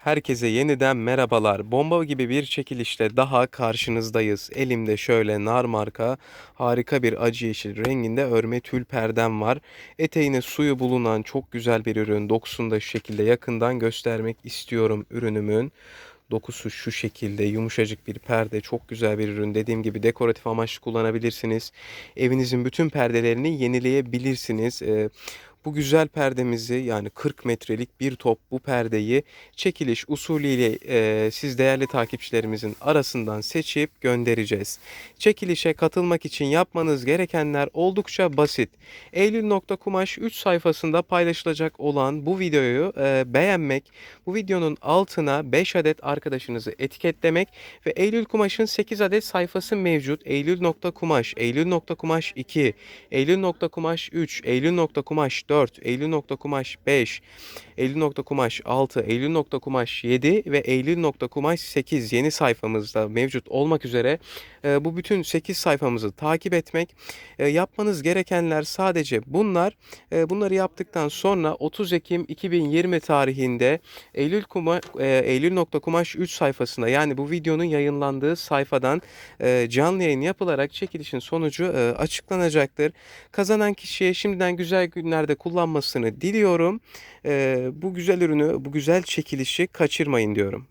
Herkese yeniden merhabalar. Bomba gibi bir çekilişle daha karşınızdayız. Elimde şöyle nar marka harika bir acı yeşil renginde örme tül perdem var. Eteğine suyu bulunan çok güzel bir ürün. Dokusunu da şu şekilde yakından göstermek istiyorum ürünümün. Dokusu şu şekilde yumuşacık bir perde. Çok güzel bir ürün. Dediğim gibi dekoratif amaçlı kullanabilirsiniz. Evinizin bütün perdelerini yenileyebilirsiniz. Ee, bu güzel perdemizi yani 40 metrelik bir top bu perdeyi çekiliş usulüyle e, siz değerli takipçilerimizin arasından seçip göndereceğiz. Çekilişe katılmak için yapmanız gerekenler oldukça basit. Eylül.kumaş 3 sayfasında paylaşılacak olan bu videoyu e, beğenmek, bu videonun altına 5 adet arkadaşınızı etiketlemek ve Eylül Kumaş'ın 8 adet sayfası mevcut. Eylül.kumaş, Eylül.kumaş 2, Eylül.kumaş 3, Eylül.kumaş 4, Eylül.kumaş 5, Eylül.kumaş 6, Eylül.kumaş 7 ve Eylül.kumaş 8 yeni sayfamızda mevcut olmak üzere e, bu bütün 8 sayfamızı takip etmek. E, yapmanız gerekenler sadece bunlar. E, bunları yaptıktan sonra 30 Ekim 2020 tarihinde Eylül Kuma, e, Eylül.kumaş 3 sayfasında yani bu videonun yayınlandığı sayfadan e, canlı yayın yapılarak çekilişin sonucu e, açıklanacaktır. Kazanan kişiye şimdiden güzel günlerde kullanmasını diliyorum. E, bu güzel ürünü, bu güzel çekilişi kaçırmayın diyorum.